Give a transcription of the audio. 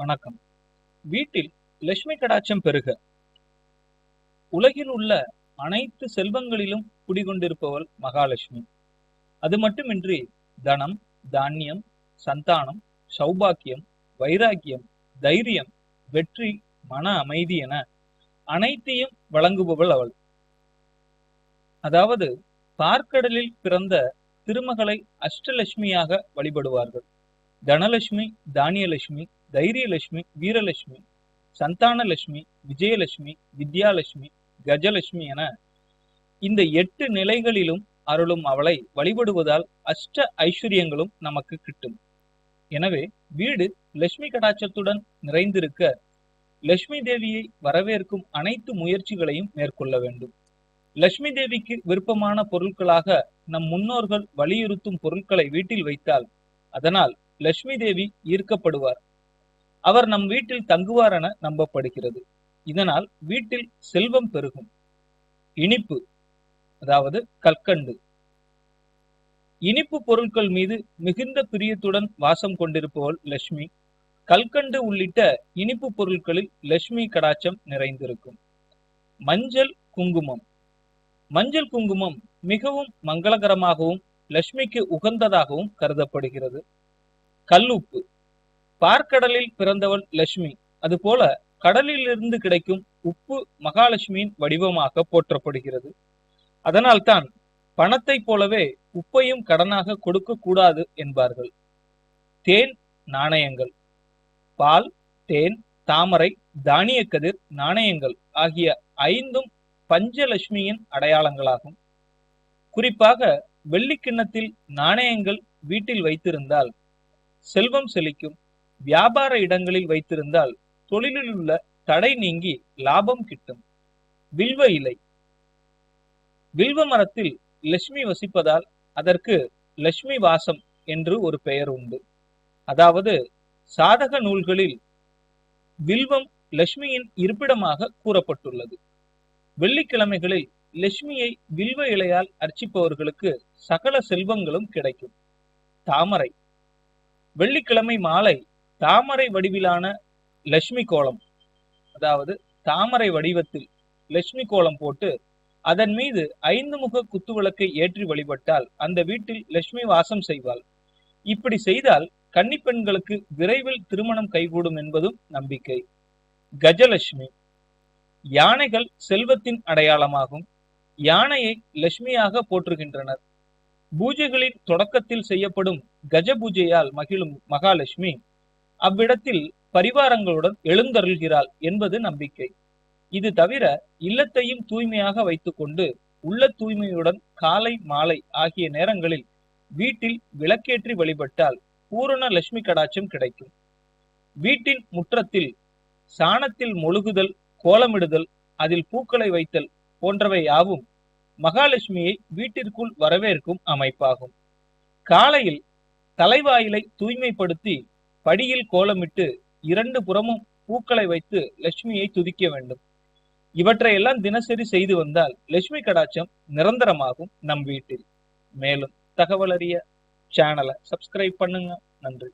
வணக்கம். வீட்டில் லட்சுமி கடாட்சம் பெருக. உலகில் உள்ள அனைத்து செல்வங்களிலும் குடிகொண்டிருப்பவள் மகாலட்சுமி. அது மட்டுமின்றி தனம் தானியம் சந்தானம் சௌபாக்கியம் வைராக்கியம் தைரியம் வெற்றி மன அமைதி என அனைத்தையும் வழங்குபவள் அவள். அதாவது பார்க்கடலில் பிறந்த திருமகளை அஷ்டலட்சுமியாக வழிபடுவார்கள். தனலட்சுமி தானியலட்சுமி தைரியலட்சுமி வீரலட்சுமி சந்தானலட்சுமி விஜயலட்சுமி வித்யாலட்சுமி கஜலட்சுமி என இந்த எட்டு நிலைகளிலும் அருளும் அவளை வழிபடுவதால் அஷ்ட ஐஸ்வர்யங்களும் நமக்கு கிட்டும். எனவே வீடு லட்சுமி கடாட்சத்துடன் நிறைந்திருக்க லட்சுமி தேவியை வரவேற்கும் அனைத்து முயற்சிகளையும் மேற்கொள்ள வேண்டும். லட்சுமி தேவிக்கு விருப்பமான பொருட்களாக நம் முன்னோர்கள் வலியுறுத்தும் பொருட்களை வீட்டில் வைத்தால் அதனால் லட்சுமி தேவி ஈர்க்கப்படுவார். அவர் நம் வீட்டில் தங்குவார் என நம்பப்படுகிறது. இதனால் வீட்டில் செல்வம் பெருகும். இனிப்பு அதாவது கற்கண்டு இனிப்பு பொருட்கள் மீது மிகுந்த பிரியத்துடன் வாசம் கொண்டிருப்பவள் லட்சுமி. கல்கண்டு உள்ளிட்ட இனிப்பு பொருட்களில் லட்சுமி கடாச்சம் நிறைந்திருக்கும். மஞ்சள் குங்குமம். மஞ்சள் குங்குமம் மிகவும் மங்களகரமாகவும் லட்சுமிக்கு உகந்ததாகவும் கருதப்படுகிறது. கல்லுப்பு. பார்க்கடலில் பிறந்தவள் லட்சுமி. அதுபோல கடலிலிருந்து கிடைக்கும் உப்பு மகாலட்சுமியின் வடிவமாக போற்றப்படுகிறது. அதனால்தான் பணத்தை போலவே உப்பையும் கடனாக கொடுக்க கூடாது என்பார்கள். தேன் நாணயங்கள். பால் தேன் தாமரை தானிய கதிர் நாணயங்கள் ஆகிய ஐந்தும் பஞ்சலட்சுமியின் அடையாளங்களாகும். குறிப்பாக வெள்ளிக்கிண்ணத்தில் நாணயங்கள் வீட்டில் வைத்திருந்தால் செல்வம் செழிக்கும். வியாபார இடங்களில் வைத்திருந்தால் தொழிலில் உள்ள தடை நீங்கி லாபம் கிட்டும். வில்வ இலை. வில்வ மரத்தில் லட்சுமி வசிப்பதால் அதற்கு லட்சுமி வாசம் என்று ஒரு பெயர் உண்டு. அதாவது சாதக நூல்களில் வில்வம் லட்சுமியின் இருப்பிடமாக கூறப்பட்டுள்ளது. வெள்ளிக்கிழமைகளில் லட்சுமியை வில்வ இலையால் அர்ச்சிப்பவர்களுக்கு சகல செல்வங்களும் கிடைக்கும். தாமரை. வெள்ளிக்கிழமை மாலை தாமரை வடிவிலான லட்சுமி கோலம். அதாவது தாமரை வடிவத்தில் லட்சுமி கோலம் போட்டு அதன் மீது ஐந்து முக குத்துவிளக்கை ஏற்றி வழிபட்டால் அந்த வீட்டில் லட்சுமி வாசம் செய்வாள். இப்படி செய்தால் கன்னிப்பெண்களுக்கு விரைவில் திருமணம் கைகூடும் என்பதும் நம்பிக்கை. கஜலட்சுமி. யானைகள் செல்வத்தின் அடையாளமாகும். யானையை லட்சுமியாக போற்றுகின்றனர். பூஜைகளின் தொடக்கத்தில் செய்யப்படும் கஜ பூஜையால் மகிழும் மகாலட்சுமி அவ்விடத்தில் பரிவாரங்களுடன் எழுந்தருள்கிறாள் என்பது நம்பிக்கை. இது தவிர இல்லத்தையும் தூய்மையாக வைத்துக்கொண்டு உள்ள தூய்மையுடன் காலை மாலை ஆகிய நேரங்களில் வீட்டில் விளக்கேற்றி வழிபட்டால் பூரண லட்சுமி கடாட்சம் கிடைக்கும். வீட்டின் முற்றத்தில் சாணத்தில் மொழுகுதல் கோலமிடுதல் அதில் பூக்களை வைத்தல் போன்றவை யாவும் மகாலட்சுமியை வீட்டிற்குள் வரவேற்கும் அமைப்பாகும். காலையில் தலைவாயிலை தூய்மைப்படுத்தி படியில் கோலமிட்டு இரண்டு புறமும் பூக்களை வைத்து லட்சுமியை துதிக்க வேண்டும். இவற்றையெல்லாம் தினசரி செய்து வந்தால் லட்சுமி கடாட்சம் நிரந்தரமாகும் நம் வீட்டில். மேலும் தகவல் அறிய சேனலை சப்ஸ்கிரைப் பண்ணுங்க. நன்றி.